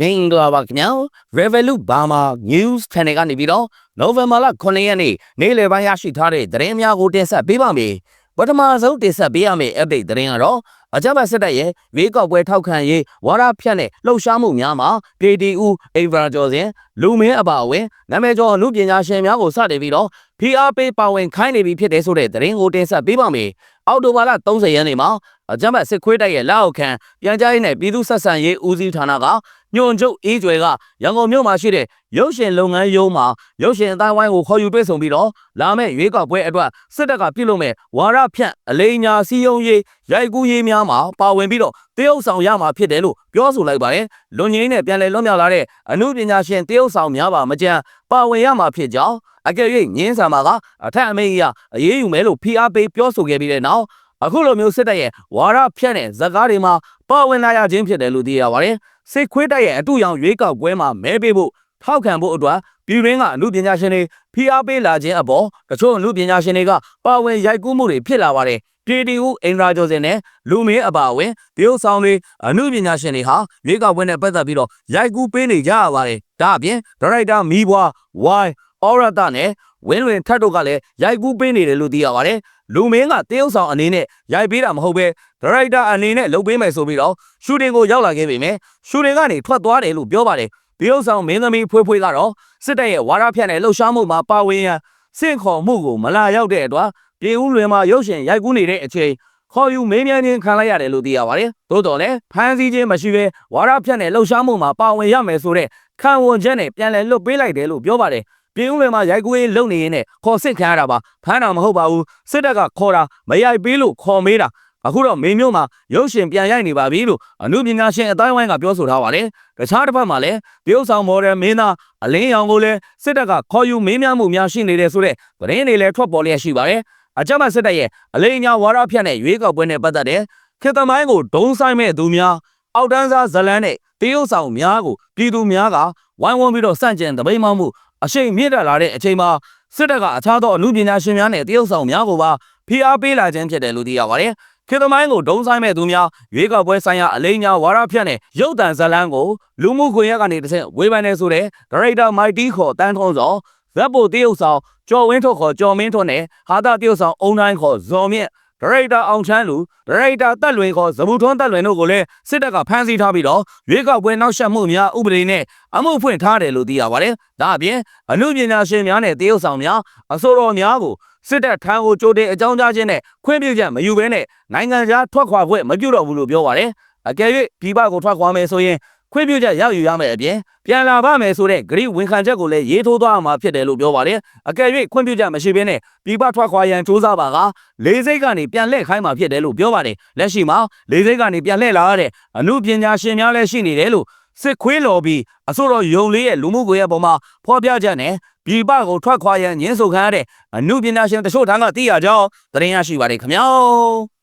မင်္ဂလာပါခင်ဗျာ Revolut Burma News Channel ကနေပြီးတော့ November လ9ရက်နေ့နေ့လယ်ပိုင်းရရှိထားတဲ့သတင်းများကိုတင်ဆက်ပေးပါမယ်ပထမဆုံးတင်ဆက်ပေးရမယ့် update သတင်းကတော့အကြမ်းဖက်စစ်တပ်ရဲ့ဝေးကောက်ပွဲထောက်ခံရေးဝါရဖြတ်နဲ့လှုပ်ရှားမှုများမှာ PDU အိဗရာကျော်စင်လူမင်းအပါအဝင်နာမည်ကျော်အမှုပညာရှင်များကိုစတင်ပြီးတော့ PR ပေးပါဝင်ခိုင်းနေပြီဖြစ်တဲ့ဆိုတဲ့သတင်းကိုတင်ဆက်ပေးပါမယ်အောက်တိုဘာလ30ရက်နေ့မှာအကြမ်းဖက်စစ်ခွေးတိုက်ရဲ့လက်အောက်ခံပြန်ကြားရေးနဲ့ပြည်သူ့ဆက်ဆံရေးဦးစီးဌာနက ညွန်ချုပ်အေးကျွဲကရန်ကုန်မြို့မှာရှိတဲ့ရုပ်ရှင်လုပ်ငန်းရုံးမှာရုပ်ရှင်အတိုင်းဝိုင်းကိုခေါ်ယူတွေ့ဆုံပြီးတော့လာမယ့်ရွေးကောက်ပွဲအတွက်စစ်တပ်ကပြုလုပ်မဲ့ဝါရဖြန့်အလိညာစီယုံရေးရိုက်ကူးရေးများမှာပါဝင်ပြီးတော့တရုတ်ဆောင်ရမှာဖြစ်တယ်လို့ပြောဆိုလိုက်ပါတယ်လွန်ငင်းနဲ့ပြန်လည်လွတ်မြောက်လာတဲ့အမှုပညာရှင်တရုတ်ဆောင်များပါမကြမ်းပါဝင်ရမှာဖြစ်ကြောင်းအကယ်၍ငင်းဆံမှာကအထက်အမိန့်အရအရေးယူမယ်လို့ဖိအားပေးပြောဆိုခဲ့ပြီးတဲ့နောက် အခုလိုမျိုးစစ်တပ်ရဲ့ဝါရဖြန့်တဲ့ဇက်ကားတွေမှာပါဝင်လာရခြင်းဖြစ်တယ်လို့သိရပါတယ်စစ်ခွေးတိုက်ရဲ့အတူရောင်ရွေးကောက်ပွဲမှာမဲပေးဖို့ထောက်ခံဖို့အတွက်ပြည်ရင်းကအမှုပညာရှင်တွေဖိအားပေးလာခြင်းအပေါ်တချို့အမှုပညာရှင်တွေကပါဝင်ရိုက်ကူးမှုတွေဖြစ်လာပါတယ်ပြည်တီဦးအင်ဒရာကျော်စင်နဲ့လူမင်းအပါအဝင်တရုတ်ဆောင်တွေအမှုပညာရှင်တွေဟာရွေးကောက်ပွဲနဲ့ပတ်သက်ပြီးတော့ရိုက်ကူးပေးနေကြရပါတယ်ဒါအပြင်ဒါရိုက်တာမီးဘွားဝိုင်းအော်ရတာနဲ့ဝင်းလွင်ထတ်တို့ကလည်းရိုက်ကူးပေးနေတယ်လို့သိရပါတယ် လူမင်းကတရုတ်ဆောင်အနေနဲ့ရိုက်ပေးတာမဟုတ်ပဲဒါရိုက်တာအနေနဲ့လုပ်ပေးမယ်ဆိုပြီးတော့ရှူတင်ကိုရောက်လာခဲ့ပေမဲ့ရှူတင်ကနေထွက်သွားတယ်လို့ပြောပါတယ်တရုတ်ဆောင်မင်းသမီးဖွေးဖွေးကတော့စစ်တပ်ရဲ့ဝါရဖြန့်တဲ့လှုပ်ရှားမှုမှာပါဝင်ရန်စင့်ခေါ်မှုကိုမလာရောက်တဲ့အတွက်ပြည်ဦးလွင်မှာရုပ်ရှင်ရိုက်ကူးနေတဲ့အချိန်ခေါ်ယူမင်းမြန်းခြင်းခံလိုက်ရတယ်လို့သိရပါတယ်။သို့တော်လည်းဖမ်းဆီးခြင်းမရှိဘဲဝါရဖြန့်တဲ့လှုပ်ရှားမှုမှာပါဝင်ရမယ်ဆိုတဲ့ခံဝန်ချက်နဲ့ပြန်လည်လွတ်ပေးလိုက်တယ်လို့ပြောပါတယ်။ ပြည်ဦးလွင်မှာရိုက်ကူးရေးလုပ်နေရင်းနဲ့ခေါ်စစ်ခံရတာပါ။ဖမ်းတာမဟုတ်ပါဘူး။စစ်တပ်ကခေါ်တာမရိုက်ပေးလို့ခေါ်မေးတာအခုတော့မေမျိုးမှာရုပ်ရှင်ပြန်ရိုက်နေပါပြီလို့အမှုပညာရှင်အတိုင်းဝိုင်းကပြောဆိုထားပါတယ်။တခြားတစ်ဖက်မှာလည်းတရုတ်ဆောင်မော်ဒယ်မင်းသားအလင်းရောင်ကိုလည်းစစ်တပ်ကခေါ်ယူမင်းများမှုများရှိနေတယ်ဆိုတဲ့သတင်းတွေလည်းထွက်ပေါ်လျက်ရှိပါတယ်။အကြမ်းဖက်စစ်တပ်ရဲ့အလိမ်ညာဝါရဖြန့်တဲ့ရွေးကောက်ပွဲနဲ့ပတ်သက်တဲ့ခေတ်သမိုင်းကိုဒုံဆိုင်မဲ့သူများအောက်တန်းစားဇလန်းနဲ့တရုတ်ဆောင်များကိုပြည်သူများကဝိုင်းဝန်းပြီးတော့စန့်ကျင်တပိတ်မှောက်မှု အရှိန်မြင့်တက်လာတဲ့အချိန်မှာစစ်တပ်ကအခြားသောအမှုပညာရှင်များနဲ့တရုတ်ဆောင်များကိုပါဖိအားပေးလာခြင်းဖြစ်တယ်လို့သိရပါတယ်။ခေတ်သမိုင်းကိုဒုံဆိုင်မဲ့သူများရွေးကောက်ပွဲဆိုင်ရာအလိမ်ညာဝါရဖြန့်တဲ့ရုပ်တံဇလန်းကိုလူမှုခွင့်ရက်ကနေတစ်ဆင့်ဝေဖန်နေဆိုတဲ့ဒါရိုက်တာမိုက်တီခေါ်တန်းထုံးစောဇက်ပိုတရုတ်ဆောင်ကျော်ဝင်းထုတ်ခေါ်ကျော်မင်းထွန်းနဲ့ဟာတာတရုတ်ဆောင်အုံတိုင်းခေါ်ဇော်မြင့် ဒါရိုက်တာအောင်ချမ်းလူဒါရိုက်တာတက်လွင်ခေါ်ဇဘူထွန်းတက်လွင်တို့ကိုလည်းစစ်တပ်ကဖမ်းဆီးထားပြီးတော့ရွေးကောက်ပွဲနောက်ဆက်မှုများဥပဒေနဲ့အမှုဖွင့်ထားတယ်လို့သိရပါတယ်။ဒါအပြင်အမှုပညာရှင်များနဲ့တရုတ်ဆောင်များအစိုးရများကိုစစ်တပ်ထံကိုကြိုတင်အကြောင်းကြားခြင်းနဲ့ခွင့်ပြုချက်မယူဘဲနဲ့နိုင်ငံခြားထွက်ခွာခွင့်မပြုတော့ဘူးလို့ပြောပါတယ်။အကယ်၍ပြည်ပကိုထွက်ခွာမယ်ဆိုရင် ခွင့်ပြုချက်ရောက်ယူရမယ်အပြင်ပြန်လာပါမယ်ဆိုတဲ့ဂရိဝန်ခံချက်ကိုလည်းရေးထိုးသွားမှာဖြစ်တယ်လို့ပြောပါတယ်။အကယ်၍ခွင့်ပြုချက်မရှိဘဲနဲ့ပြည်ပထွက်ခွာရန်စ조사ပါကလေးစိတ်ကနေပြန်လှည့်ခိုင်းမှာဖြစ်တယ်လို့ပြောပါတယ်။လက်ရှိမှာလေးစိတ်ကနေပြန်လှည့်လာရတဲ့အမှုပညာရှင်များလည်းရှိနေတယ်လို့စစ်ခွေးလော်ပြီးအစိုးရယုံလေးရဲ့လူမှုကွန်ရက်ပေါ်မှာဖော်ပြချက်နဲ့ပြည်ပကိုထွက်ခွာရန်ညှင်းဆိုခံရတဲ့အမှုပညာရှင်တချို့ထံကသိရကြောင်းသတင်းရရှိပါတယ်ခင်ဗျာ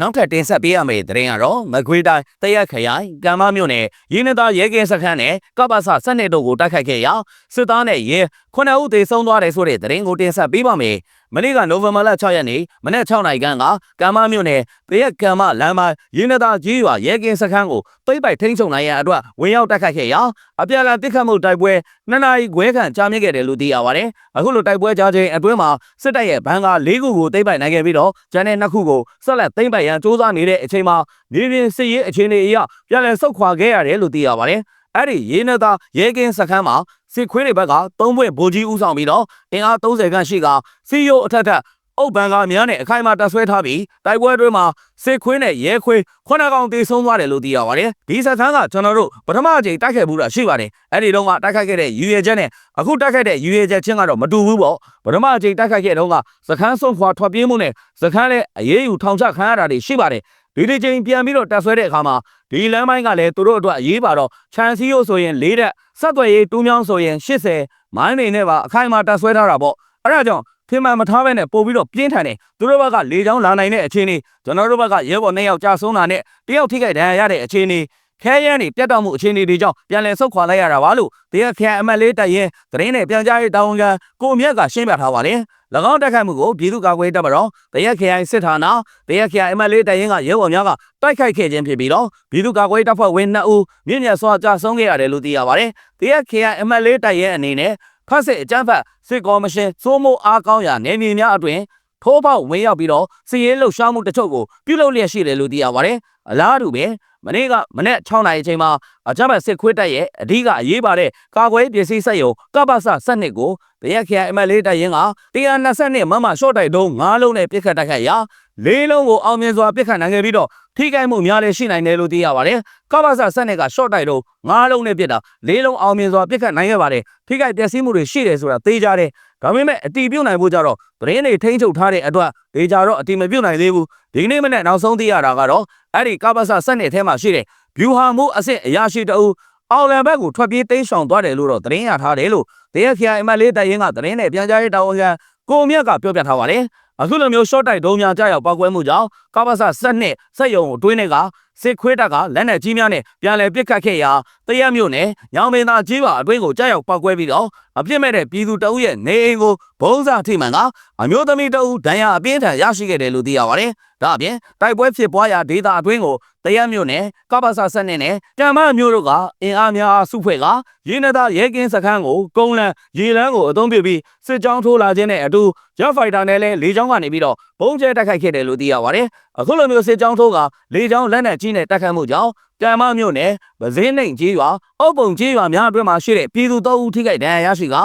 နောက်ထပ်တင်ဆက်ပေးရမယ့်သတင်းကတော့မကွေးတိုင်းတရက်ခရိုင်ကံမမြို့နယ်ရင်းနှသားရဲကင်းစခန်းနဲ့ကပ္ပစစနစ်တို့ကိုတိုက်ခိုက်ခဲ့ရာစစ်သားနဲ့ရဲခုနှစ်ဦးသေဆုံးသွားတယ်ဆိုတဲ့သတင်းကိုတင်ဆက်ပေးပါမယ်။မနေ့ကနိုဝင်ဘာလ6ရက်နေ့မနေ့6နိုင်ခန်းကကံမမြို့နယ်တရက်ကံမလမ်းမရင်းနှသားကြီးရွာရဲကင်းစခန်းကိုပိတ်ပိုက်ထိန်းချုပ်နိုင်ရန်အတွက်ဝင်ရောက်တိုက်ခိုက်ခဲ့ရာအပြာလာတစ်ခတ်မှုတိုက်ပွဲနှစ်နာရီခွဲခန့်ကြာမြင့်ခဲ့တယ်လို့သိရပါတယ်။အခုလိုတိုက်ပွဲကြားချိန်အတွင်းမှာစစ်တပ်ရဲ့ဘန်ကာ၄ခုကိုသိမ်းပိုက်နိုင်ခဲ့ပြီးတော့ကျန်တဲ့နှစ်ခုကိုဆက်လက်သိမ်းပိုက်ရန်စ조사နေတဲ့အချိန်မှာမြေပြင်စစ်ရေးအခြေအနေအရပြန်လည်ဆုတ်ခွာခဲ့ရတယ်လို့သိရပါတယ်။ အဲ့ဒီရေးနှသားရဲကင်းစခန်းမှာစစ်ခွေးတွေဘက်ကသုံးပွင့်ဗိုလ်ကြီးဦးဆောင်ပြီးတော့အင်အား30ခန့်ရှိကစီယိုအထက်ထက်အုပ်ဘန်ကာများနဲ့အခိုင်အမာတပ်ဆွဲထားပြီးတိုက်ပွဲအတွင်းမှာစစ်ခွေးနဲ့ရဲခွေးခုနကောင်တေဆုံးသွားတယ်လို့သိရပါတယ်။ဒီစခန်းကကျွန်တော်တို့ပထမအကြိမ်တိုက်ခိုက်ဘူးတာရှိပါတယ်။အဲ့ဒီတော့ကတိုက်ခိုက်ခဲ့တဲ့ယူရဲချက်နဲ့အခုတိုက်ခိုက်တဲ့ယူရဲချက်ချင်းကတော့မတူဘူးပေါ့။ပထမအကြိမ်တိုက်ခိုက်ခဲ့တော့ကစခန်းဆုံးခွာထွက်ပြေးမှုနဲ့စခန်းလည်းအရေးယူထောင်ချခံရတာတွေရှိပါတယ်။ ဒီဒီချိန်ပြန်ပြီးတော့တက်ဆွဲတဲ့အခါမှာဒီလမ်းပိုင်းကလည်းသူတို့အတွက်အရေးပါတော့ခြံစည်းရိုးဆိုရင်၄တက်ဆက်သွယ်ရေးတူးမြောင်းဆိုရင်80မိုင်းနေနဲ့ပါအခိုင်အမာတက်ဆွဲထားတာပေါ့အဲ့ဒါကြောင့်ထင်မှန်မထားဘဲနဲ့ပို့ပြီးတော့ပြင်းထန်တယ်သူတို့ဘက်ကလေချောင်းလာနိုင်တဲ့အခြေအနေကျွန်တော်တို့ဘက်ကရဲဘော်နှစ်ယောက်ကြာဆုံးတာနဲ့တယောက်ထိခိုက်ဒဏ်ရာရတဲ့အခြေအနေခဲရန်တွေပြတ်တောက်မှုအခြေအနေတွေကြောင့်ပြန်လည်ဆုတ်ခွာလိုက်ရတာပါလို့တရားခရိုင်အမတ်လေးတိုက်ရင်သတင်းနဲ့ပြန်ကြားရေးတာဝန်ခံကိုမြတ်ကရှင်းပြထားပါတယ်၎ င်းတိုက်ခိုက်မှုကိုပြည်သူ့ကာကွယ်ရေးတပ်မတော်တရက်ခရိုင်စစ်ဌာနတရက်ခရိုင်အမတ်လေးတိုင်ရင်ကရဲဘော်များကတိုက်ခိုက်ခဲ့ခြင်းဖြစ်ပြီးတော့ပြည်သူ့ကာကွယ်ရေးတပ်ဖွဲ့ဝင်2ဦးမြင့်မြတ်စွာကြာဆုံးခဲ့ရတယ်လို့သိရပါတယ်တရက်ခရိုင်အမတ်လေးတိုင်ရင်အနေနဲ့ဖတ်စစ်အကြမ်းဖက်စစ်ကော်မရှင်စိုးမိုးအားကောင်းရာနေမြေများအတွင်ထိုးပေါက်ဝင်ရောက်ပြီးတော့စီရေးလှုပ်ရှားမှုတချို့ကိုပြုလုပ်လျက်ရှိတယ်လို့သိရပါတယ် အလားတူပဲမနေ့ကမနေ့6နာရီအချိန်မှာအကြမ်းဖက်စစ်ခွေးတပ်ရဲ့အဓိကအရေးပါတဲ့ကာကွယ်ရေးပစ္စည်းစက်ရုံကပ္ပစစနစ်ကိုတရက်ခရိုင်အမတ်လေးတိုင်ရင်က122မမရှော့တိုက်တုံး9လုံးနဲ့ပြစ်ခတ်တိုက်ခိုက်ရာ လေးလုံးကိုအောင်မြင်စွာပြစ်ခတ်နိုင်ခဲ့ပြီးတော့ထိခိုက်မှုများလည်းရှိနိုင်တယ်လို့သိရပါတယ်ကပ္ပစစနစ်ကရှော့တိုက်တုံး9လုံးနဲ့ပြစ်တာလေးလုံးအောင်မြင်စွာပြစ်ခတ်နိုင်ခဲ့ပါတယ်ထိခိုက်ပျက်စီးမှုတွေရှိတယ်ဆိုတာသိကြတယ်ဒါပေမဲ့အတီးပြုတ်နိုင်ဖို့ကြတော့သတင်းတွေထိန်းချုပ်ထားတဲ့အတွက်ဒေကြတော့အတီးမပြုတ်နိုင်သေးဘူးဒီကနေ့မနေ့နောက်ဆုံးသိရတာကတော့အဲ့ဒီကပ္ပစစနစ်ထဲမှာရှိတဲ့ဗျူဟာမှုအဆင့်အရာရှိတအုပ်အောင်လံဘက်ကိုထွက်ပြေးတိမ်းရှောင်သွားတယ်လို့တော့သတင်းရထားတယ်လို့တရားခရိုင်အမတ်လေးတိုင်ရင်ကသတင်းနဲ့ပြန်ကြားရေးတာဝန်ခံကိုမြတ်ကပြောပြထားပါတယ် အခုလိုမျိုး short တိုက်ဒုံးများကြားရောက်ပောက်ကွဲမှုကြောင့်ကပ္ပစစက်နှစ်စက်ယုံကိုတွင်းတွေကစစ်ခွေးတပ်ကလက်နက်ကြီးများနဲ့ပြန်လည်ပစ်ခတ်ခဲ့ရာ တရက်မြို့နယ်ညောင်မင်းသားကြီးပါအတွင်းကိုကြားရောက်ပောက်ကွဲပြီးတော့အပြစ်မဲ့တဲ့ပြည်သူတအုပ်ရဲ့နေအိမ်ကိုဘုံစာထိမှန်ကအမျိုးသမီးတအုပ်ဒဏ်ရာအပြင်းထန်ရရှိခဲ့တယ်လို့သိရပါတယ်ဒါအပြင်တိုက်ပွဲဖြစ်ပွားရာဒေသအတွင်းကိုတရက်မြို့နယ်ကပ္ပစစက်နှစ်နဲ့တမ္မမြို့တို့ကအင်အားများစုဖွဲ့ကရင်းနှသားရဲကင်းစခန်းကိုကုန်းလန်းရေလန်းကိုအုံပြုပြီးစစ်ကြောင်းထိုးလာခြင်းနဲ့အတူဂျက်ဖိုက်တာနဲ့လည်းလေကြောင်းကနေပြီးတော့ဘုံကျဲတိုက်ခိုက်ခဲ့တယ်လို့သိရပါတယ်အခုလိုမျိုးစစ်ကြောင်းထိုးကလေကြောင်းလက်နက်ကြီးနဲ့တိုက်ခိုက်မှုကြောင့် တမ္မမြို့နယ်ဗဇင်းနှိမ်ကြီးရွာအုပ်ပုံကြီးရွာများအတွင်းမှာရှိတဲ့ပြည်သူတောဦးထိခိုက်ဒဏ်ရာရရှိက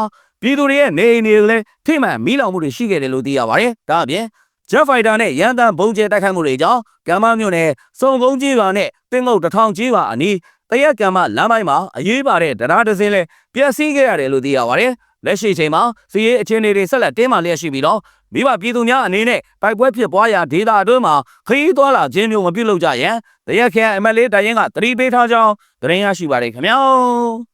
ပြည်သူတွေရဲ့နေအိမ်တွေလည်းထိမှန်မီးလောင်မှုတွေရှိခဲ့တယ်လို့သိရပါတယ်ဒါအပြင်ဂျက်ဖိုက်တာနဲ့ရန်တန်ဘုံကျဲတိုက်ခိုက်မှုတွေကြောင့်ကမ္ဘာမြို့နယ်စုံကုန်းကြီးရွာနဲ့တင်းငုတ်တထောင်ကြီးရွာအနီးတရက်ကံမလမ်းပိုင်းမှာအရေးပါတဲ့တရားတစ်စင်းလဲပျက်စီးခဲ့ရတယ်လို့သိရပါတယ်။လက်ရှိချိန်မှာစီးရေးအခြေအနေတွေဆက်လက်တင်းမာလျက်ရှိပြီးတော့ မိဘပြည်သူများအနေနဲ့တိုက်ပွဲဖြစ်ပွားရာဒေသအတွင်းမှာခရီးသွားလာခြင်းမျိုးမပြုလုပ်ကြရန်တရက်ခရိုင်အမတ်လေးတိုင်ရင်ကသတိပေးထားကြောင်းသတင်းရရှိပါတယ်ခင်ဗျာ။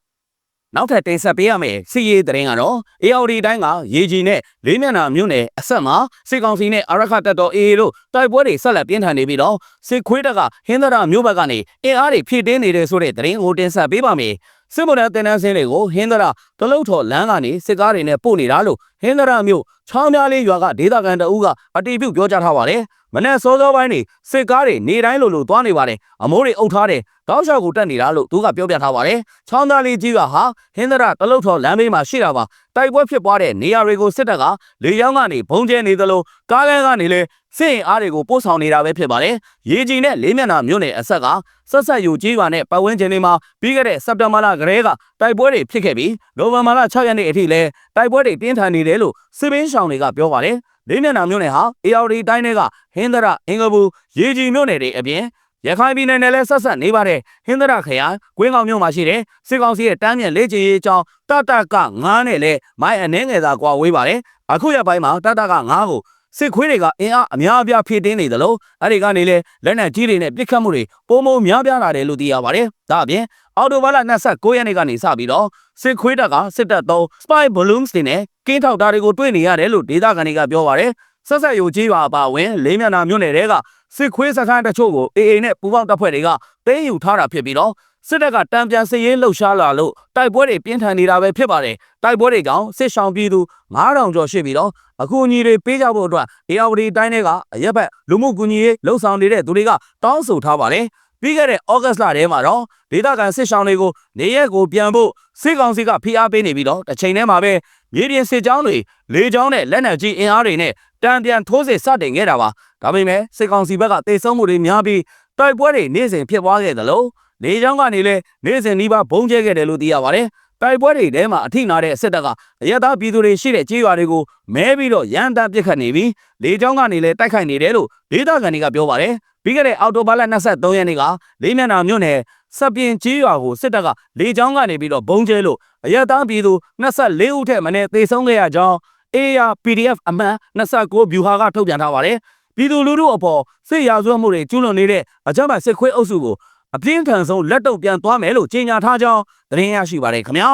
နောက်ထပ်တင်ဆက်ပေးရမယ့်စီရေးသတင်းကတော့ AOD တိုင်းကရေကြီးနဲ့လေးမျက်နှာမြို့နယ်အဆက်မှာစစ်ကောင်စီနဲ့အာရခတပ်တော် AA တို့တိုက်ပွဲတွေဆက်လက်ပြင်းထန်နေပြီးတော့စစ်ခွေးတပ်ကဟင်းသရမြို့ဘက်ကနေအင်အားတွေဖြည့်တင်းနေတယ်ဆိုတဲ့သတင်းကိုတင်ဆက်ပေးပါမယ်။ စစ်မုန်တန်းတင်နန်းစင်းတွေကိုဟင်းသရတလုတ်ထော်လမ်းကနေစစ်ကားတွေနဲ့ပို့နေတာလို့ဟင်းသရမြို့ချောင်းများလေးရွာကဒေသခံတအူးကအတီးပြုတ်ပြောကြားထားပါတယ်။ မနေ့စောစောပိုင်းနေစစ်ကားတွေနေတိုင်းလိုလိုသွားနေပါတယ်။အမိုးတွေအုပ်ထားတယ်တောက်လျှောက်ကိုတက်နေတာလို့သူကပြောပြထားပါတယ်။ချောင်းသားလေးကြီးကဟာဟင်းသရတလုတ်ထော်လမ်းဘေးမှာရှိတာပါ။တိုက်ပွဲဖြစ်ပွားတဲ့နေရာတွေကိုစစ်တပ်ကလေကြောင်းကနေဘုံကျဲနေသလိုကားလမ်းကနေလည်းစစ်ရင်အားတွေကိုပို့ဆောင်နေတာပဲဖြစ်ပါတယ်။ရေကြီးနဲ့လေးမျက်နှာမြို့နယ်အဆက်ကဆက်ဆက်ယူကြီးရွာနဲ့ပတ်ဝန်းကျင်တွေမှာပြီးခဲ့တဲ့စက်တင်ဘာလကတည်းကတိုက်ပွဲတွေဖြစ်ခဲ့ပြီးနိုဝင်ဘာလ6ရက်နေ့အထိလည်းတိုက်ပွဲတွေပြင်းထန်နေတယ်လို့စစ်ဘင်းရှောင်တွေကပြောပါတယ်။ လေးမျက်နှာမြို့နယ်ဟာ ARD တိုင်းတွေကဟင်းသရအင်္ဂဘူးရေကြီးမြို့နယ်တွေအပြင်ရခိုင်ပြည်နယ်နဲ့လည်းဆက်ဆက်နေပါတယ်ဟင်းသရခရိုင်ကွင်းကောင်မြို့မှာရှိတဲ့စစ်ကောင်စီရဲ့တမ်းမြန်လေ့ကျင့်ရေးအကြောင်းတတက9နဲ့လည်းမိုင်းအနှဲငယ်သာကွာဝေးပါတယ်အခုရက်ပိုင်းမှာတတက9ကိုစစ်ခွေးတွေကအင်အားအများအပြားဖြည့်တင်းနေသလိုအဲ့ဒီကနေလေလက်နက်ကြီးတွေနဲ့ပစ်ခတ်မှုတွေပုံမများပြားလာတယ်လို့သိရပါတယ်ဒါအပြင် အော်တိုဘာလ29ရက်နေ့ကနေစပြီးတော့စစ်ခွေးတပ်ကစစ်တပ်သုံး spy balloons တွေနဲ့ကင်းထောက်တာတွေကိုတွေ့နေရတယ်လို့ဒေသခံတွေကပြောပါတယ်ဆက်ဆက်ယူကြီးရွာအပါအဝင်လေးမျက်နှာမြို့နယ်တွေကစစ်ခွေးစခန်းတချို့ကို AA နဲ့ပူးပေါင်းတပ်ဖွဲ့တွေကတင်းယူထားတာဖြစ်ပြီးတော့စစ်တပ်ကတံပြန်စည်ရေးလှုပ်ရှားလာလို့တိုက်ပွဲတွေပြင်းထန်နေတာပဲဖြစ်ပါတယ်တိုက်ပွဲတွေကြောင့်စစ်ဆောင်ပြည်သူ9000ကျော်ရှိပြီးတော့အခုညီတွေပေးကြဖို့အတွက် ARD တိုင်းတွေကအရက်ဘက်လူမှုကူညီရေးလှုပ်ဆောင်နေတဲ့သူတွေကတောင်းဆိုထားပါတယ် ပြီးခဲ့တဲ့ဩဂတ်စ်လထဲမှာတော့ဒေသခံစစ်ဆောင်တွေကိုနေရက်ကိုပြန်ဖို့စစ်ကောင်စီကဖိအားပေးနေပြီးတော့တစ်ချိန်တည်းမှာပဲမြေပြင်စစ်ကြောင်းတွေလေကြောင်းနဲ့လက်နက်ကြီးအင်အားတွေနဲ့တံပြန်ထိုးစစ်စတင်ခဲ့တာပါဒါပေမဲ့စစ်ကောင်စီဘက်ကတေဆုံးမှုတွေများပြီးတိုက်ပွဲတွေနေ့စဉ်ဖြစ်ပွားခဲ့သလိုလေကြောင်းကနေလည်းနေ့စဉ်နှီးပါဘုံကျဲခဲ့တယ်လို့သိရပါတယ် တိုက်ပွဲတွေထဲမှာအထိနာတဲ့စစ်တပ်ကအရသာပြည်သူတွေရှိတဲ့ကြေးရွာတွေကိုမဲပြီးတော့ရန်တမ်းပစ်ခတ်နေပြီးလေကြောင်းကနေလည်းတိုက်ခိုက်နေတယ်လို့ဒေသခံတွေကပြောပါတယ်ပြီးခဲ့တဲ့အောက်တိုဘာလ23ရက်နေ့ကလေးမျက်နှာမြို့နယ်စပ်ပြင်ကြေးရွာကိုစစ်တပ်ကလေကြောင်းကနေပြီးတော့ဘုံကျဲလို့အရသာပြည်သူ24ဦးထက်မနည်းသေဆုံးခဲ့ရကြောင်း AR PDF အမှန်29 view ဟာကထုတ်ပြန်ထားပါတယ်ပြည်သူလူထုအပေါ်စစ်ရာဇဝတ်မှုတွေကျူးလွန်နေတဲ့အကြမ်းဖက်စစ်ခွေးအုပ်စုကို အပြင်းထန်ဆုံးလက်တော့ပြန်သွားမယ်လို့ကြေညာထားကြောင်းသတင်းရရှိပါတယ်ခင်ဗျာ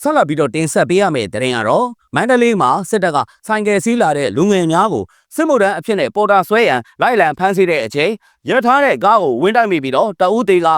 ဆက်လက်ပြီးတော့တင်ဆက်ပေးရမယ့်သတင်းကတော့မန္တလေးမှာစစ်တပ်ကဆိုင်ကယ်စီးလာတဲ့လူငယ်များကိုစစ်မှုထမ်းအဖြစ်နဲ့ပေါ်တာဆွဲရန်လိုက်လံဖမ်းဆီးတဲ့အချိန်ရထားတဲ့ကားကိုဝင်းတိုက်မိပြီးတော့တအူးသေးက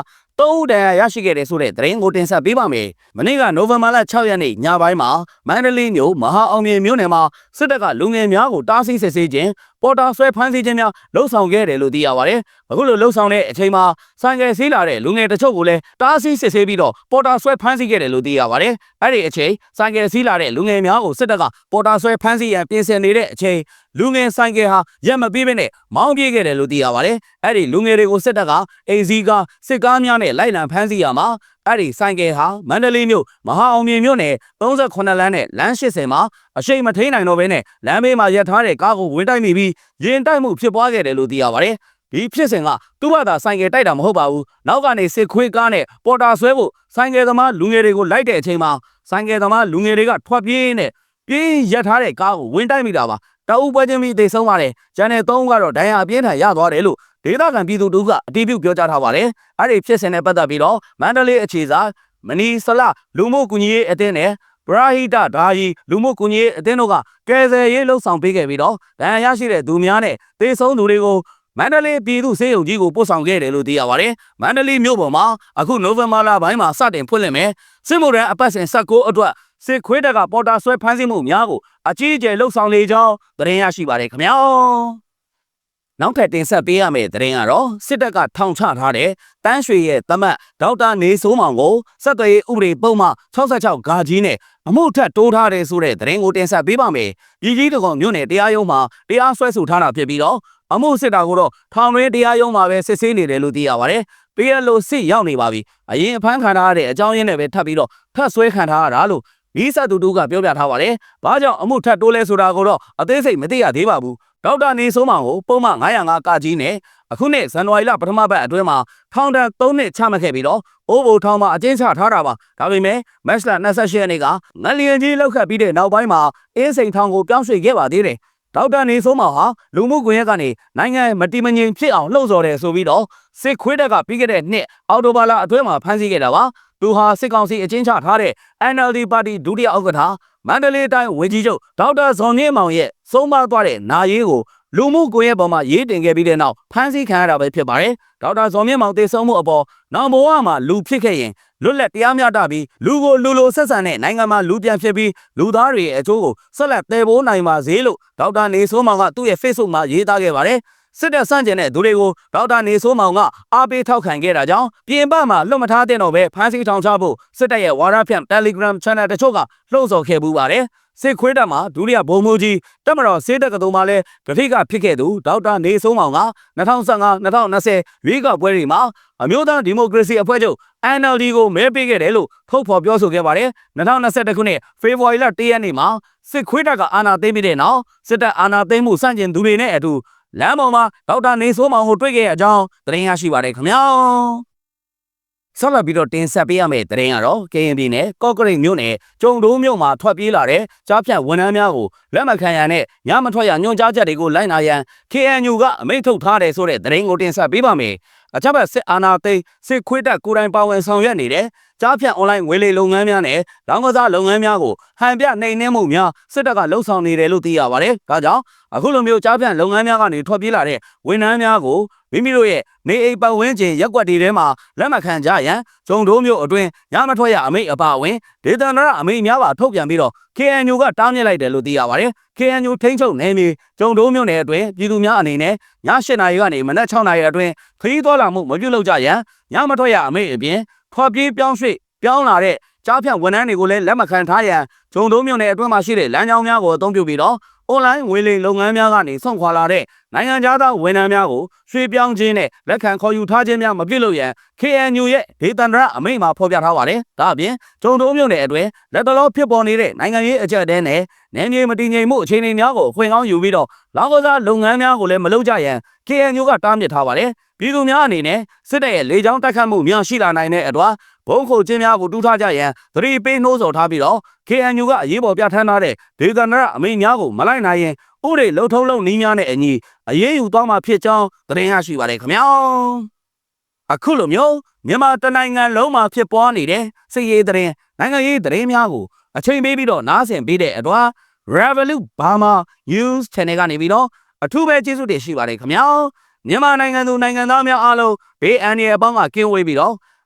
သုံးဦးတန်ရာရရှိခဲ့တဲ့ဆိုတဲ့သတင်းကိုတင်ဆက်ပေးပါမယ်။မနေ့ကနိုဝင်ဘာလ6ရက်နေ့ညပိုင်းမှာမန္တလေးမြို့မဟာအောင်မြေမြို့နယ်မှာစစ်တပ်ကလူငယ်များကိုတားဆီးစစ်ဆေးခြင်း ပေါ်တာဆွဲဖမ်းဆီးခြင်းများလှုပ်ဆောင်ခဲ့တယ်လို့သိရပါတယ်။အခုလိုလှုပ်ဆောင်တဲ့အချိန်မှာဆိုင်ကယ်ဆေးလာတဲ့လူငယ်တချို့ကိုလည်းတားဆီးစစ်ဆေးပြီးတော့ပေါ်တာဆွဲဖမ်းဆီးခဲ့တယ်လို့သိရပါတယ်။အဲ့ဒီအချိန်ဆိုင်ကယ်ဆေးလာတဲ့လူငယ်များကိုစစ်တပ်ကပေါ်တာဆွဲဖမ်းဆီးရန်ပြင်ဆင်နေတဲ့အချိန်လူငယ်ဆိုင်ကယ်ဟာရက်မပြေးဘဲနဲ့မောင်းပြေးခဲ့တယ်လို့သိရပါတယ်။အဲ့ဒီလူငယ်တွေကိုစစ်တပ်ကအိမ်စီးကားစစ်ကားများနဲ့လိုက်လံဖမ်းဆီးရမှာ အဲ့ဒီဆိုင်ကယ်ဟာမန္တလေးမြို့မဟာအောင်မြေမြို့နယ်38လမ်းနဲ့လမ်း80မှာအရှိန်မထိန်နိုင်တော့ဘဲနဲ့လမ်းဘေးမှာရပ်ထားတဲ့ကားကိုဝင်တိုက်မိပြီးရင်တိုက်မှုဖြစ်ပွားခဲ့တယ်လို့သိရပါတယ်။ဒီဖြစ်စဉ်ကသူ့ဘာသာဆိုင်ကယ်တိုက်တာမဟုတ်ပါဘူး။နောက်ကနေစစ်ခွေးကားနဲ့ပေါ်တာဆွဲဖို့ဆိုင်ကယ်သမားလူငယ်တွေကိုလိုက်တဲ့အချိန်မှာဆိုင်ကယ်သမားလူငယ်တွေကထွက်ပြေးနေပြေးရပ်ထားတဲ့ကားကိုဝင်တိုက်မိတာပါ။တအုပ်ပွဲချင်းပြီးအသေးဆုံးပါတယ်။ကျန်တဲ့သုံးဦးကတော့ဒဏ်ရာအပြင်းထန်ရသွားတယ်လို့ ဒေသခံပြည်သူတို့ကအတည်ပြုပြောကြားထားပါတယ်။အဲ့ဒီဖြစ်စဉ်နဲ့ပတ်သက်ပြီးတော့မန္တလေးအခြေစားမနီဆလလူမှုကူညီရေးအသင်းနဲ့ပရာဟိတဒါယီလူမှုကူညီရေးအသင်းတို့ကကယ်ဆယ်ရေးလှုပ်ဆောင်ပေးခဲ့ပြီးတော့ဒဏ်ရာရရှိတဲ့သူများနဲ့သေဆုံးသူတွေကိုမန္တလေးပြည်သူ့စေယုံကြီးကိုပို့ဆောင်ခဲ့တယ်လို့သိရပါတယ်။မန္တလေးမြို့ပေါ်မှာအခုနိုဝင်ဘာလပိုင်းမှာစတင်ဖွင့်လှစ်မယ်။စစ်မှုရန်အပတ်စဉ်16အတွက်စစ်ခွေးတပ်ကပေါ်တာဆွဲဖမ်းဆီးမှုများကိုအကြီးအကျယ်လှုပ်ဆောင်နေကြောင်းသတင်းရရှိပါတယ်ခင်ဗျာ။ နောက်ထပ်တင်ဆက်ပေးရမယ့်သတင်းကတော့စစ်တပ်ကထောင်ချထားတဲ့တန်းရွှေရဲ့သမတ်ဒေါက်တာနေစိုးမောင်ကိုစက်သွေးဥပဒေပုံမှ66ဂါကြီးနဲ့အမှုထက်တိုးထားတယ်ဆိုတဲ့သတင်းကိုတင်ဆက်ပေးပါမယ်။ပြည်ကြီးတကောင်မြို့နယ်တရားရုံးမှာတရားစွဲဆိုထားတာဖြစ်ပြီးတော့အမှုစစ်တာကိုတော့ထောင်တွင်းတရားရုံးမှာပဲစစ်ဆေးနေတယ်လို့သိရပါတယ်။ပြည်လို့စစ်ရောက်နေပါပြီ။အရင်အဖမ်းခံထားရတဲ့အကြောင်းရင်းနဲ့ပဲထပ်ပြီးတော့ထပ်ဆွဲခံထားရတာလို့မိစတူတူကပြောပြထားပါတယ်။ဘာကြောင့်အမှုထပ်တိုးလဲဆိုတာကိုတော့အသေးစိတ်မသိရသေးပါဘူး။ ဒေါက်တာနေစိုးမောင်ကိုပုံမှန်905ကကြီးနဲ့အခုနှစ်ဇန်နဝါရီလပထမပတ်အတွင်းမှာထောင်ဒဏ်3နှစ်ချမှတ်ခဲ့ပြီးတော့အိုးဘိုထောင်မှာအကျဉ်းချထားတာပါဒါပေမဲ့မက်စလာ28ရက်နေ့ကငလျင်ကြီးလောက်ခတ်ပြီးတဲ့နောက်ပိုင်းမှာအင်းစိန်ထောင်ကိုပြောင်းရွှေ့ခဲ့ပါသေးတယ်ဒေါက်တာနေစိုးမောင်ဟာလူမှုကွန်ရက်ကနေနိုင်ငံမတီမငြိမ်ဖြစ်အောင်လှုံ့ဆော်တယ်ဆိုပြီးတော့စစ်ခွေးတက်ကပြီးခဲ့တဲ့နှစ်အော်တိုဘာလအတွင်းမှာဖမ်းဆီးခဲ့တာပါသူဟာစစ်ကောင်စီအကျဉ်းချထားတဲ့ NLD ပါတီဒုတိယဥက္ကဋ္ဌ မန္တလေးတိုင်းဝန်ကြီးချုပ်ဒေါက်တာဇော်မြင့်မောင်ရဲ့ဆုံးမသွားတဲ့နာရေးကိုလူမှုကွန်ရက်ပေါ်မှာရေးတင်ခဲ့ပြီးတဲ့နောက်ဖမ်းဆီးခံရတာပဲဖြစ်ပါတယ်။ဒေါက်တာဇော်မြင့်မောင်တည်ဆုံးမှုအပေါ်နောက်ဘဝမှာလူဖြစ်ခဲ့ရင်လွတ်လပ်တရားမျှတပြီးလူကိုလူလိုဆက်ဆံတဲ့နိုင်ငံမှာလူပြန်ဖြစ်ပြီးလူသားတွေရဲ့အကျိုးကိုဆက်လက်တည်ပိုးနိုင်ပါစေလို့ဒေါက်တာနေဆိုးမောင်ကသူ့ရဲ့ Facebook မှာရေးသားခဲ့ပါတယ်။ စစ်တပ်စန့်ကျင်တဲ့သူတွေကိုဒေါက်တာနေဆိုးမောင်ကအားပေးထောက်ခံခဲ့တာကြောင့်ပြင်ပမှာလွတ်မထားတဲ့တော့ပဲဖမ်းဆီးထောင်ချဖို့စစ်တပ်ရဲ့ဝါရဖြန့် Telegram Channel တချို့ကလှုံ့ဆော်ခဲ့ပူပါတယ်။စစ်ခွေးတပ်မှာဒုတိယဘုံမူကြီးတက်မတော်စေးတက်ကတော်မှာလဲဂရိကဖြစ်ခဲ့သူဒေါက်တာနေဆုံးမောင်က2015-2020ရွေးကောက်ပွဲတွေမှာအမျိုးသားဒီမိုကရေစီအဖွဲ့ချုပ် NLD ကိုမဲပေးခဲ့တယ်လို့ထုတ်ဖော်ပြောဆိုခဲ့ပါတယ်2021ခုနှစ်ဖေဖော်ဝါရီလ1ရက်နေ့မှာစစ်ခွေးတပ်ကအာဏာသိမ်းပြီးတဲ့နောက်စစ်တပ်အာဏာသိမ်းမှုစန့်ကျင်သူတွေနဲ့အတူ လမ်းပေါ်မှာဒေါက်တာနေဆိုးမောင်ကိုတွေ့ခဲ့တဲ့အကြောင်းသတင်းရရှိပါတယ်ခင်ဗျာဆက်လက်ပြီးတော့တင်ဆက်ပေးရမယ့်သတင်းကတော့ KNB နဲ့ကော့ကရိတ်မြို့နယ်ကျုံတိုးမြို့မှာထွက်ပြေးလာတဲ့ကြားဖြတ်ဝန်ထမ်းများကိုလက်မခံရန်နဲ့ညမထွက်ရညွှန်ကြားချက်တွေကိုလိုက်နာရန် KNU ကအမိန့်ထုတ်ထားတယ်ဆိုတဲ့သတင်းကိုတင်ဆက်ပေးပါမယ်။အချက်ဘက်စစ်အာဏာသိမ်းစစ်ခွေးတပ်ကိုယ်တိုင်ပါဝင်ဆောင်ရွက်နေတဲ့ ကြားဖြတ် online ငွေလေလုပ်ငန်းများနဲ့လောင်းကစားလုပ်ငန်းများကိုဟန်ပြနှိမ်နှင်းမှုများစစ်တပ်ကလှုံ့ဆော်နေတယ်လို့သိရပါတယ်။ဒါကြောင့်အခုလိုမျိုးကြားဖြတ်လုပ်ငန်းများကနေထွက်ပြေးလာတဲ့ဝန်ထမ်းများကိုမိမိတို့ရဲ့နေအိမ်ပတ်ဝန်းကျင်ရက်ွက်တွေထဲမှာလက်မခံကြရန်ဂျုံတိုးမျိုးအတွင်းညမထွက်ရအမိတ်အပအဝင်ဒေသနာအမိတ်များပါထုတ်ပြန်ပြီးတော့ KNU ကတားမြစ်လိုက်တယ်လို့သိရပါတယ်။ KNU ထိန်းချုပ်နယ်မြေဂျုံတိုးမျိုးနယ်အတွင်းပြည်သူများအနေနဲ့ည8နာရီကနေမနက်6နာရီအတွင်းခရီးသွားလာမှုမပြုလုပ်ကြရန်ညမထွက်ရအမိတ်အပြင် ထွက်ပြေးပြောင်းရွှေ့ပြောင်းလာတဲ့ကြားဖြတ်ဝန်ထမ်းတွေကိုလည်းလက်မခံထားရန်ဂျုံတိုးမျိုးနယ်အတွင်းမှာရှိတဲ့လမ်းကြောင်းများကိုအသုံးပြုပြီးတော့ online ငွေလိမ်လုပ်ငန်းများကနေဆွန့်ခွာလာတဲ့နိုင်ငံသားဝန်ထမ်းများကိုရွှေ့ပြောင်းခြင်းနဲ့လက်ခံခေါ်ယူထားခြင်းများမပြုလုပ်ရန် KNU ရဲ့ဒေသန္တရအမိန့်မှာဖော်ပြထားပါတယ်။ဒါအပြင်ဂျုံတိုးမျိုးနယ်အတွင်းလက်တလောဖြစ်ပေါ်နေတဲ့နိုင်ငံရေးအကြက်တဲနဲ့နယ်မြေမတည်ငြိမ်မှုအခြေအနေများကိုခွင့်ကောင်းယူပြီးတော့လောင်းကစားလုပ်ငန်းများကိုလည်းမလုပ်ကြရန် KNU ကတားမြစ်ထားပါတယ်။ပြည်သူများအနေနဲ့စစ်တပ်ရဲ့လေကြောင်းတိုက်ခတ်မှုများရှိလာနိုင်တဲ့အတွက် ဘုံခုချင်းများကိုတူးထားကြရန်သတိပေးနှိုးဆော်ထားပြီးတော့ KNU ကအရေးပေါ်ပြဋ္ဌာန်းထားတဲ့ဒေသနာအမိန့်များကိုမလိုက်နိုင်ရင်ဥတွေလှုပ်ထုံးလုံနည်းများနဲ့အညီအရေးယူသွားမှာဖြစ်ကြောင်းသတင်းရရှိပါတယ်ခင်ဗျာအခုလိုမျိုးမြန်မာတနိုင်ငံလုံးမှာဖြစ်ပွားနေတဲ့စစ်ရေးသတင်းနိုင်ငံရေးသတင်းများကိုအချိန်ပေးပြီးတော့နားဆင်ပေးတဲ့အတွက် Revolut Burma News Channel ကနေပြီးတော့အထူးပဲကျေးဇူးတင်ရှိပါတယ်ခင်ဗျာမြန်မာနိုင်ငံသူနိုင်ငံသားများအားလုံးဘေးအန္တရာယ်အပေါင်းကကင်းဝေးပြီးတော့